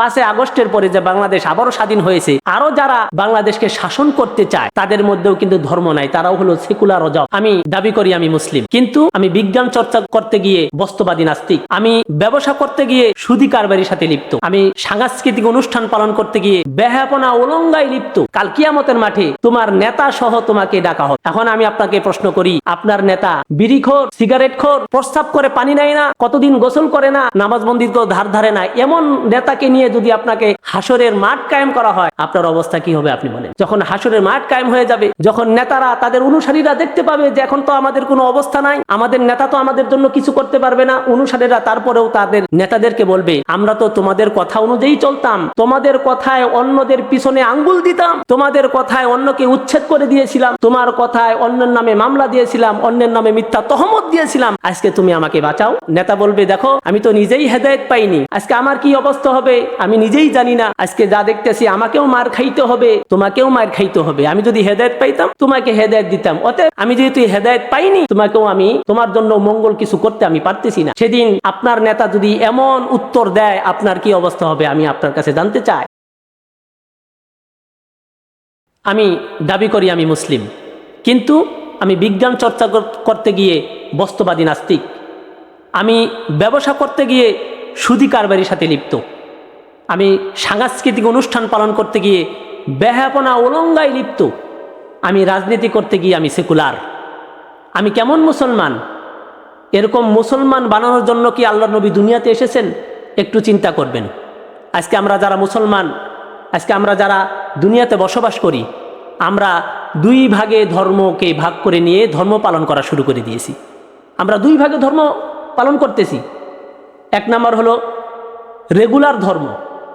পাঁচে আগস্টের পরে যে বাংলাদেশ আবারও স্বাধীন হয়েছে আরও যারা বাংলাদেশকে শাসন করতে চায়, তাদের মধ্যেও কিন্তু ধর্ম নাই, তারাও হলো সেকুলার অজব আমি দাবি করি আমি মুসলিম। কিন্তু আমি বিজ্ঞান চর্চা করতে গিয়ে বস্তুবাদী নাস্তিক। আমি ব্যবসা করতে গিয়ে সুদী কারবারির সাথে লিপ্ত। আমি সাংস্কৃতিক অনুষ্ঠান পালন করতে গিয়ে বেহাপনা ওলঙ্গায় লিপ্ত। কাল কিয়ামতের মাঠে তোমার নেতা সহ তোমাকে ডাকা হবে। এখন আমি আপনাকে প্রশ্ন করি, আপনার নেতা বিড়িখোর সিগারেট খোর প্রস্তাব করে পানি নেয় না, কতদিন গোসল করে না নামাজ মন্দির ধার ধারে না, এমন নেতাকে নিয়ে যদি আপনাকে হাসরের মাঠ কায়েম করা হয়, আপনার অবস্থা কি হবে আপনি বলেন। যখন হাসরের মাঠ কায়েম হয়ে যাবে, যখন নেতারা তাদের অনুসারীরা দেখতে পাবে যে এখন তো আমাদের কোনো অবস্থা নাই, আমাদের নেতা তো আমাদের জন্য কিছু করতে পারবে না, অনুসারীরা তারপরেও তাদের নেতাদেরকে বলবে, আমরা তো তোমাদের কথা অনুযায়ী চলতাম, তোমাদের কথায় অন্যদের পিছনে আঙ্গুল দিতাম, তোমাদের কথায় অন্যকে উচ্ছেদ করে দিয়েছিলাম, তোমার কথায় অন্যের নামে মামলা দিয়েছিলাম, অন্যের নামে মিথ্যা তহমত দিয়েছিলাম, আজকে তুমি আমাকে বাঁচাও। নেতা বলবে, দেখো, আমি তো নিজেই হেদায়ত পাইনি, আজকে আমার কি অবস্থা হবে? আমি নিজেই জানি না। আজকে যা দেখতেছি, আমাকেও মার খাইতে হবে, তোমাকেও মার খাইতে হবে। আমি যদি হেদায়ত পাইতাম, তোমাকে হেদায়ত দিতাম। অতএব আমি যেহেতু হেদায়ত পাইনি, তোমাকেও আমি, তোমার জন্য মঙ্গল কিছু করতে আমি পারতেছি না। সেদিন আপনার নেতা যদি এমন উত্তর দেয়, আপনার কি অবস্থা হবে, আমি আপনার কাছে জানতে চাই। আমি দাবি করি আমি মুসলিম। কিন্তু আমি বিজ্ঞান চর্চা করতে গিয়ে বস্তুবাদী নাস্তিক। আমি ব্যবসা করতে গিয়ে সুদী কারবারির সাথে লিপ্ত। আমি সাংস্কৃতিক অনুষ্ঠান পালন করতে গিয়ে বেহাপনা ওলঙ্গায় লিপ্ত। আমি রাজনীতি করতে গিয়ে আমি সেকুলার। আমি কেমন মুসলমান? এরকম মুসলমান বানানোর জন্য কি আল্লাহ নবী দুনিয়াতে এসেছেন? একটু চিন্তা করবেন। আজকে আমরা যারা মুসলমান, আজকে আমরা যারা দুনিয়াতে বসবাস করি, আমরা দুই ভাগে ধর্মকে ভাগ করে নিয়ে ধর্ম পালন করা শুরু করে দিয়েছি। আমরা দুই ভাগে ধর্ম পালন করতেছি। এক নম্বর হলো রেগুলার ধর্ম।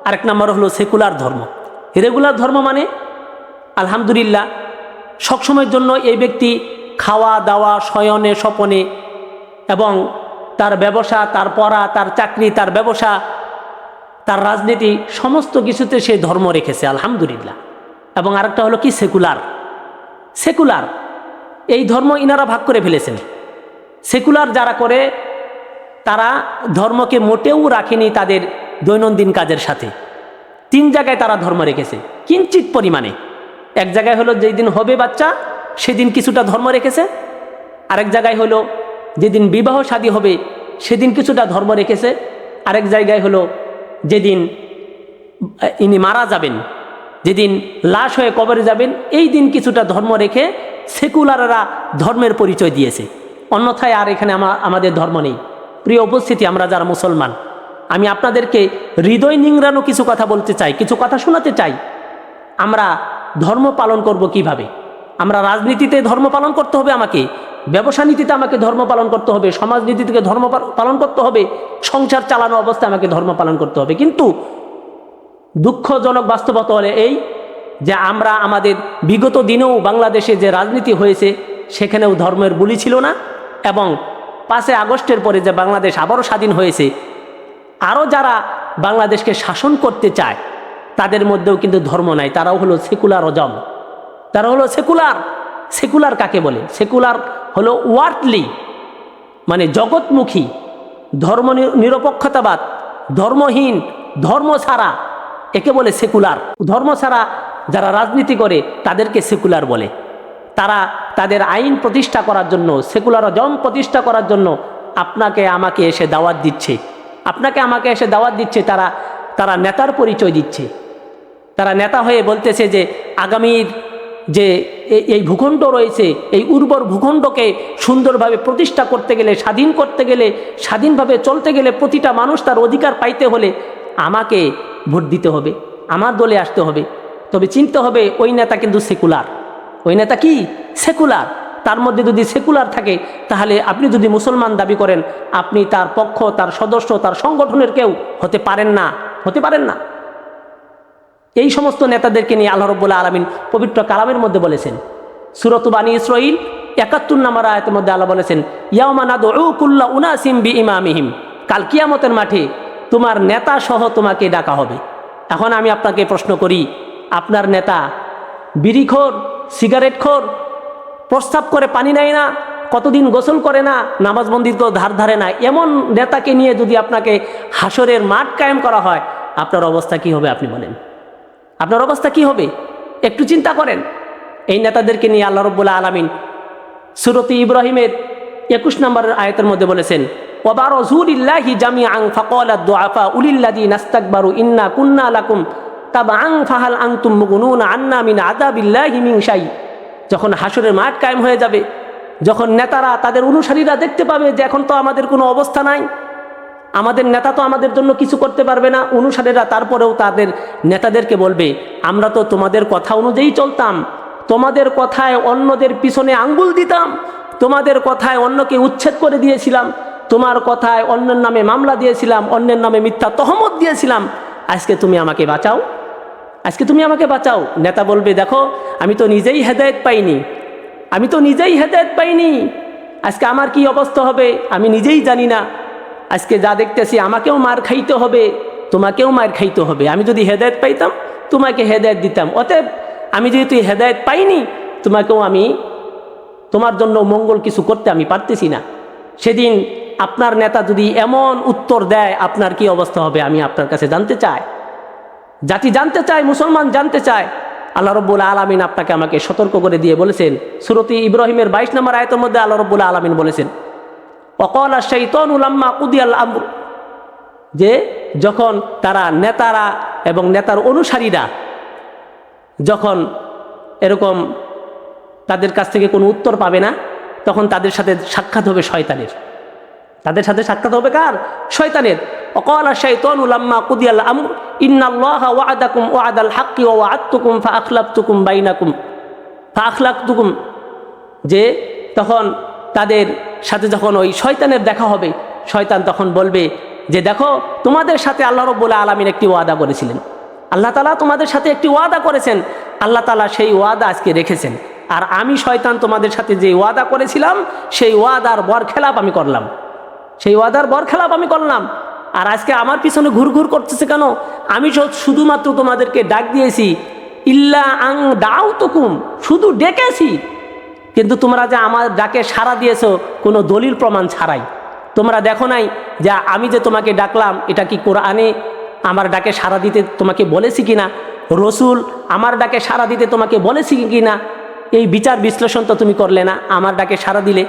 আরেক নম্বর হলো সেকুলার ধর্ম। রেগুলার ধর্ম মানে আলহামদুলিল্লাহ, সবসময়ের জন্য এই ব্যক্তি খাওয়া, দাওয়া, শয়নে, স্বপনে এবং তার ব্যবসা, তার পড়া, তার চাকরি, তার ব্যবসা, তার রাজনীতি, সমস্ত কিছুতে সে ধর্ম রেখেছে, আলহামদুলিল্লাহ। এবং আরেকটা হলো কি? সেকুলার। সেকুলার। এই ধর্ম ইনারা ভাগ করে ফেলেছেন। সেকুলার যারা করে, তারা ধর্মকে মোটেও রাখেনি তাদের দৈনন্দিন কাজের সাথে। তিন জায়গায় তারা ধর্ম রেখেছে কিঞ্চিত পরিমাণে। এক জায়গায় হলো যেই দিন হবে বাচ্চা, সেদিন কিছুটা ধর্ম রেখেছে। আরেক জায়গায় হলো যেদিন বিবাহ শাদী হবে, সেদিন কিছুটা ধর্ম রেখেছে। আরেক জায়গায় হলো যেদিন ইনি মারা যাবেন, যেদিন লাশ হয়ে কবরে যাবেন, এই দিন কিছুটা ধর্ম রেখে সেকুলাররা ধর্মের পরিচয় দিয়েছে। অন্যথায় আর এখানে আমাদের ধর্ম নেই। প্রিয় উপস্থিতি, আমরা যারা মুসলমান আমি আপনাদেরকে হৃদয় নিংড়ানো কিছু কথা বলতে চাই, কিছু কথা শোনাতে চাই। আমরা ধর্ম পালন করব কীভাবে? আমরা রাজনীতিতে ধর্ম পালন করতে হবে আমাকে? ব্যবসা নীতিতে আমাকে ধর্ম পালন করতে হবে? সমাজনীতি থেকে ধর্ম পালন করতে হবে? সংসার চালানো অবস্থায় আমাকে ধর্ম পালন করতে হবে? কিন্তু দুঃখজনক বাস্তবতা হলে এই যে আমরা আমাদের বিগত দিনেও বাংলাদেশে যে রাজনীতি হয়েছে, সেখানেও ধর্মের বুলি ছিল না এবং পাঁচে আগস্টের পরে যে বাংলাদেশ আবারও স্বাধীন হয়েছে আরও যারা বাংলাদেশকে শাসন করতে চায়, তাদের মধ্যেও কিন্তু ধর্ম নাই। তারাও হলো সেকুলার অজম। তারা হলো সেকুলার। সেকুলার কাকে বলে? সেকুলার হলো ওয়ার্ডলি মানে জগৎমুখী, ধর্ম নিরপেক্ষতাবাদ, ধর্মহীন ধর্ম ছাড়া একে বলে সেকুলার। ধর্ম ছাড়া যারা রাজনীতি করে, তাদেরকে সেকুলার বলে। তারা তাদের আইন প্রতিষ্ঠা করার জন্য, সেকুলার জম প্রতিষ্ঠা করার জন্য আপনাকে, আমাকে এসে দাওয়াত দিচ্ছে। আপনাকে আমাকে এসে দাওয়াত দিচ্ছে, তারা তারা নেতার পরিচয় দিচ্ছে। তারা নেতা হয়ে বলতেছে যে আগামীর যে এই ভূখণ্ড রয়েছে, এই উর্বর ভূখণ্ডকে সুন্দরভাবে প্রতিষ্ঠা করতে গেলে, স্বাধীন করতে গেলে, স্বাধীনভাবে চলতে গেলে প্রতিটা মানুষ তার অধিকার পাইতে হলে আমাকে ভোট দিতে হবে, আমার দলে আসতে হবে। তবে চিনতে হবে, ওই নেতা কিন্তু সেকুলার। ওই নেতা কি? সেকুলার। তার মধ্যে যদি সেকুলার থাকে, তাহলে আপনি যদি মুসলমান দাবি করেন, আপনি তার পক্ষ, তার সদস্য, তার সংগঠনের কেউ হতে পারেন না। হতে পারেন না। এই সমস্ত নেতাদেরকে নিয়ে আল্লাহ রব্বুল্লাহ আলমিন পবিত্র কালামের মধ্যে বলেছেন। সুরত বানী ইসরাইল একাত্তর নম্বর আয়তের মধ্যে আল্লাহ বলেছেন ইয়ামানাদুল্লাহ উনাসিম বি ইমামিহিম কাল কিয়ামতের মাঠে তোমার নেতা সহ তোমাকে ডাকা হবে। এখন আমি আপনাকে প্রশ্ন করি, আপনার নেতা বিড়িখোর, সিগারেটখোর প্রস্তাব করে পানি নেয় না, কতদিন গোসল করে না, নামাজ মন্দির তো ধার ধারে না। এমন নেতাকে নিয়ে যদি আপনাকে হাসরের মাঠ কায়েম করা হয়, আপনার অবস্থা কি হবে আপনি বলেন? আপনার অবস্থা কি হবে? একটু চিন্তা করেন। এই নেতাদেরকে নিয়ে আল্লাহ রব্বুল্লা আলমিন সুরতি ইব্রাহিমের একুশ নম্বরের আয়তের মধ্যে বলেছেন ওবার জামি আং উলিল্লাদি ইন্না কুন্না আং ফাহাল আং আন্না মিন আদাবিল্লাহি মিং যখন হাসুরের মাঠ কায়েম হয়ে যাবে, যখন নেতারা তাদের অনুসারীরা দেখতে পাবে যে এখন তো আমাদের কোনো অবস্থা নাই, আমাদের নেতা তো আমাদের জন্য কিছু করতে পারবে না, অনুসারীরা তারপরেও তাদের নেতাদেরকে বলবে, আমরা তো তোমাদের কথা অনুযায়ী চলতাম, তোমাদের কথায় অন্যদের পিছনে আঙ্গুল দিতাম, তোমাদের কথায় অন্যকে উচ্ছেদ করে দিয়েছিলাম, তোমার কথায় অন্যের নামে মামলা দিয়েছিলাম, অন্যের নামে মিথ্যা তহমত দিয়েছিলাম, আজকে তুমি আমাকে বাঁচাও। আজকে তুমি আমাকে বাঁচাও। নেতা বলবে, দেখো, আমি তো নিজেই হেদায়ত পাইনি। আমি তো নিজেই হেদায়ত পাইনি। আজকে আমার কি অবস্থা হবে, আমি নিজেই জানি না। আজকে যা দেখতেছি, আমাকেও মার খাইতে হবে, তোমাকেও মার খাইতে হবে। আমি যদি হেদায়ত পাইতাম, তোমাকে হেদায়ত দিতাম। অতএব আমি যেহেতু হেদায়ত পাইনি, তোমাকেও আমি, তোমার জন্য মঙ্গল কিছু করতে আমি পারতেছি না। সেদিন আপনার নেতা যদি এমন উত্তর দেয়, আপনার কি অবস্থা হবে, আমি আপনার কাছে জানতে চাই। জাতি জানতে চায়, মুসলমান জানতে চায়। আল্লাহ রব্বুল আলমিন আপনাকে আমাকে সতর্ক করে দিয়ে বলেছেন, সুরতি ইব্রাহিমের বাইশ নম্বর আয়তের মধ্যে আল্লাহ রব্বুল আলমিন বলেছেন অকল আর শৈতন উলাম্মা কুদিয়াল আমর যে যখন তারা নেতারা এবং নেতার অনুসারীরা যখন এরকম তাদের কাছ থেকে কোনো উত্তর পাবে না, তখন তাদের সাথে সাক্ষাৎ হবে শয়তানের। তাদের সাথে সাক্ষাৎ হবে কার? শয়তানের। উলাম্মা কুদিয়াল আমর ইন্নাল্লাহ ওয়াদাকুম ওয়াদাল হাক্কি ও ওয়াদতুকুম ফা আখলাফতুকুম বাইনাকুম ফা আখলাফতুকুম যে তখন তাদের সাথে যখন ওই শয়তানের দেখা হবে, শয়তান তখন বলবে যে, দেখো, তোমাদের সাথে আল্লাহ রব্বুল্লা আলমিন একটি ওয়াদা করেছিলেন। আল্লাহ তালা তোমাদের সাথে একটি ওয়াদা করেছেন। আল্লাহ তালা সেই ওয়াদা আজকে রেখেছেন। আর আমি শয়তান তোমাদের সাথে যে ওয়াদা করেছিলাম, সেই ওয়াদার বর খেলাপ আমি করলাম। সেই ওয়াদার বর খেলাপ আমি করলাম। আর আজকে আমার পিছনে ঘুরঘুর করতেছে কেন? আমি শুধুমাত্র তোমাদেরকে ডাক দিয়েছি, ইল্লা আং দাও তুকুম শুধু ডেকেছি। কিন্তু তোমরা যে আমার ডাকে সাড়া দিয়েছ, কোনো দলিল প্রমাণ ছাড়াই। তোমরা দেখো নাই যে আমি যে তোমাকে ডাকলাম, এটা কি কোরআনে আমার ডাকে সাড়া দিতে তোমাকে বলেছি কি না রসুল আমার ডাকে সাড়া দিতে তোমাকে বলেছি কি না এই বিচার বিশ্লেষণ তো তুমি করলে না, আমার ডাকে সাড়া দিলে।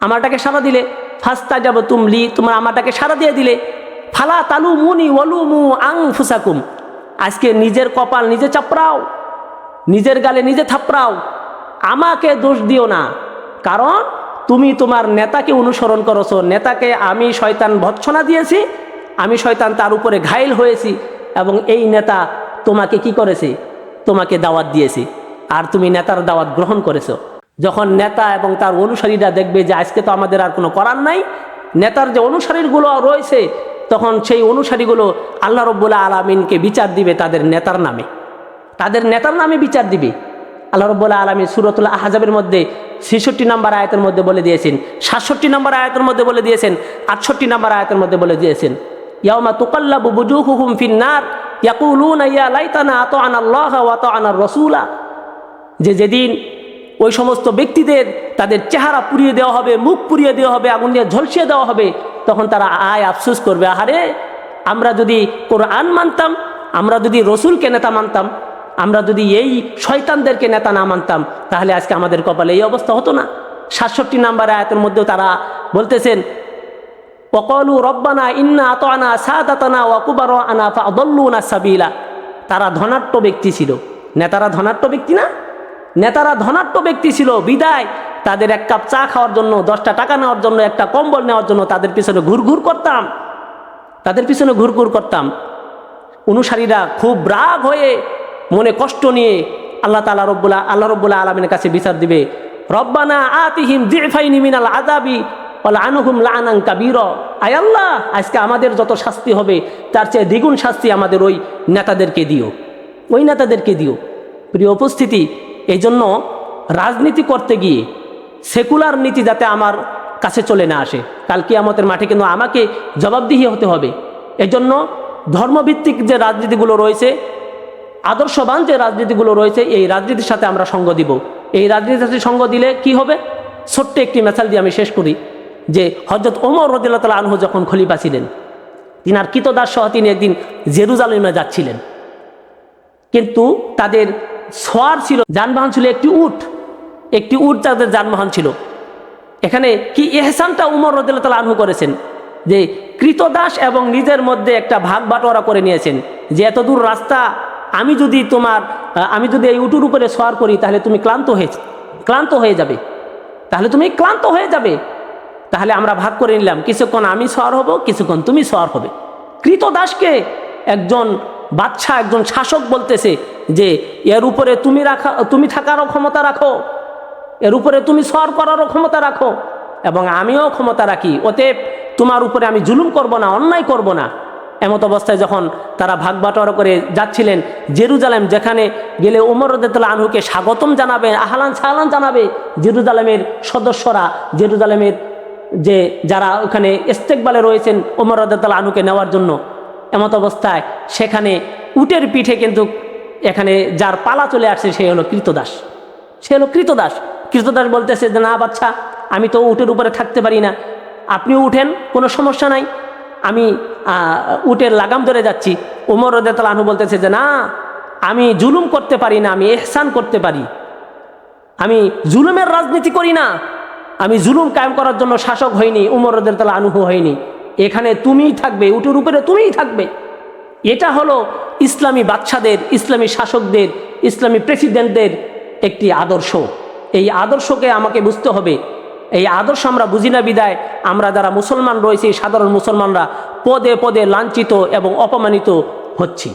আমার ডাকে সাড়া দিলে। ফাস্তা যাব তুমলি, তোমার আমার ডাকে সাড়া দিয়ে দিলে। ফালা তালু মুনি ওলু মু আং ফুসাকুম আজকে নিজের কপাল নিজে চাপড়াও, নিজের গালে নিজে থাপড়াও। আমাকে দোষ দিও না। কারণ তুমি তোমার নেতাকে অনুসরণ করছ। নেতাকে আমি শয়তান ভৎসনা দিয়েছি, আমি শয়তান তার উপরে ঘাইল হয়েছি এবং এই নেতা তোমাকে কি করেছে? তোমাকে দাওয়াত দিয়েছি। আর তুমি নেতার দাওয়াত গ্রহণ করেছ। যখন নেতা এবং তার অনুসারীরা দেখবে যে আজকে তো আমাদের আর কোনো করার নাই, নেতার যে অনুসারীগুলো রয়েছে, তখন সেই অনুসারীগুলো আল্লাহ রব্বুল্লাহ আলমিনকে বিচার দিবে তাদের নেতার নামে। তাদের নেতার নামে বিচার দিবে। আল্লাহ রব্বুল্লাহ আলমী সুরতুল্লাহ আহাজাবের মধ্যে ছেষট্টি নম্বর আয়তের মধ্যে বলে দিয়েছেন, সাতষট্টি নম্বর আয়তের মধ্যে বলে দিয়েছেন, আটষট্টি নম্বর আয়তের মধ্যে বলে দিয়েছেন ইয়ামা তুকাল্লাবু বুজুহুহুম ফিন্নার, ইয়াকুলুন ইয়া লাইতানা আত আনাল্লাহ ওয়াত আনার রসুলা। যে যেদিন ওই সমস্ত ব্যক্তিদের তাদের চেহারা পুড়িয়ে দেওয়া হবে, মুখ পুড়িয়ে দেওয়া হবে, আগুন দিয়ে ঝলসিয়ে দেওয়া হবে, তখন তারা আয় আফসোস করবে। আহারে, আমরা যদি কোরআন মানতাম, আমরা যদি রসুলকে নেতা মানতাম, আমরা যদি এই শয়তানদেরকে নেতা না মানতাম, তাহলে আজকে আমাদের কপালে এই অবস্থা হতো না। সাতষট্টি নাম্বার আয়াতের মধ্যেও তারা বলতেছেন অকলু রব্বানা ইন্না আত আনা সাদাতানা ওয়াকুবার আনা ফাদল্লুনা সাবিলা। তারা ধনাট্য ব্যক্তি ছিল। নেতারা ধনাট্য ব্যক্তি না? নেতারা ধনাট্য ব্যক্তি ছিল, বিদায়। তাদের এক কাপ চা খাওয়ার জন্য, দশটা টাকা নেওয়ার জন্য, একটা কম্বল নেওয়ার জন্য তাদের পিছনে ঘুরঘুর করতাম। তাদের পিছনে ঘুরঘুর করতাম। অনুসারীরা খুব রাগ হয়ে মনে কষ্ট নিয়ে আল্লাহ তালা রব্বুল্লাহ আল্লাহ রব্বুল্লাহ আলমিনের কাছে বিচার দিবে। রব্বানা আতিহিম দিফাইনি মিনাল আদাবি আনুহুম লানাং কাবির। আয় আল্লাহ, আজকে আমাদের যত শাস্তি হবে, তার চেয়ে দ্বিগুণ শাস্তি আমাদের ওই নেতাদেরকে দিও। ওই নেতাদেরকে দিও। প্রিয় উপস্থিতি এই জন্য রাজনীতি করতে গিয়ে সেকুলার নীতি যাতে আমার কাছে চলে না আসে কালকে আমাদের মাঠে কিন্তু আমাকে জবাবদিহি হতে হবে। এজন্য ধর্মভিত্তিক যে রাজনীতিগুলো রয়েছে, আদর্শবান যে রাজনীতিগুলো রয়েছে, এই রাজনীতির সাথে আমরা সঙ্গ দিব। এই রাজনীতির সাথে সঙ্গ দিলে কি হবে? ছোট্ট একটি মেসাল দিয়ে আমি শেষ করি, যে হজরত ওমর রদিল্লা তালা আনহু যখন খলিফা ছিলেন, তিনার কৃতদাস সহ তিনি একদিন জেরুজালেমে যাচ্ছিলেন। কিন্তু তাদের সোয়ার ছিল, যানবাহন ছিল একটি উট। একটি উট তাদের যানবাহন ছিল। এখানে কি এহসানটা উমর রদিল্লা আনহু করেছেন? যে কৃতদাস এবং নিজের মধ্যে একটা ভাগ বাটোয়ারা করে নিয়েছেন। যে এত দূর রাস্তা, আমি যদি তোমার আমি যদি এই উটুর উপরে সোয়ার করি, তাহলে তুমি ক্লান্ত হয়ে ক্লান্ত হয়ে যাবে। তাহলে তুমি ক্লান্ত হয়ে যাবে। তাহলে আমরা ভাগ করে নিলাম, কিছুক্ষণ আমি সোয়ার হব, কিছুক্ষণ তুমি সোয়ার হবে। কৃতদাসকে একজন বাচ্চা একজন শাসক বলতেছে যে এর উপরে তুমি রাখা, তুমি থাকারও ক্ষমতা রাখো। এর উপরে তুমি সর করারও ক্ষমতা রাখো। এবং আমিও ক্ষমতা রাখি। অতএব তোমার উপরে আমি জুলুম করব না, অন্যায় করব না। এমত অবস্থায় যখন তারা ভাগ বাটোয়ারা করে যাচ্ছিলেন জেরুজালেম, যেখানে গেলে উমর রদাল্লাহ আনহুকে স্বাগতম জানাবে, আহলান সাহলান জানাবে জেরুজালেমের সদস্যরা। জেরুজালেমের যে যারা ওখানে ইস্তেকবালে রয়েছেন উমর রদাল্লাহ আনহুকে নেওয়ার জন্য। এমত অবস্থায় সেখানে উটের পিঠে কিন্তু এখানে যার পালা চলে আসছে সে হলো কৃতদাস। সে হলো কৃতদাস। কৃতদাস বলতেছে যে, না বাচ্চা, আমি তো উটের উপরে থাকতে পারি না। আপনিও উঠেন, কোনো সমস্যা নাই। আমি উটের লাগাম ধরে যাচ্ছি। উমর রদাল আনহু বলতেছে যে, না, আমি জুলুম করতে পারি না, আমি এহসান করতে পারি। আমি জুলুমের রাজনীতি করি না। আমি জুলুম কায়েম করার জন্য শাসক হইনি, উমর রদাল আনহু হয়নি এখানে তুমিই থাকবে, উটের উপরে তুমিই থাকবে। এটা হলো ইসলামী বাচ্চাদের ইসলামী শাসকদের, ইসলামী প্রেসিডেন্টদের একটি আদর্শ। এই আদর্শকে আমাকে বুঝতে হবে। এই আদর্শ আমরা বুঝি না বিদায়। আমরা যারা মুসলমান রয়েছি, সাধারণ মুসলমানরা পদে পদে লাঞ্ছিত এবং অপমানিত হচ্ছি।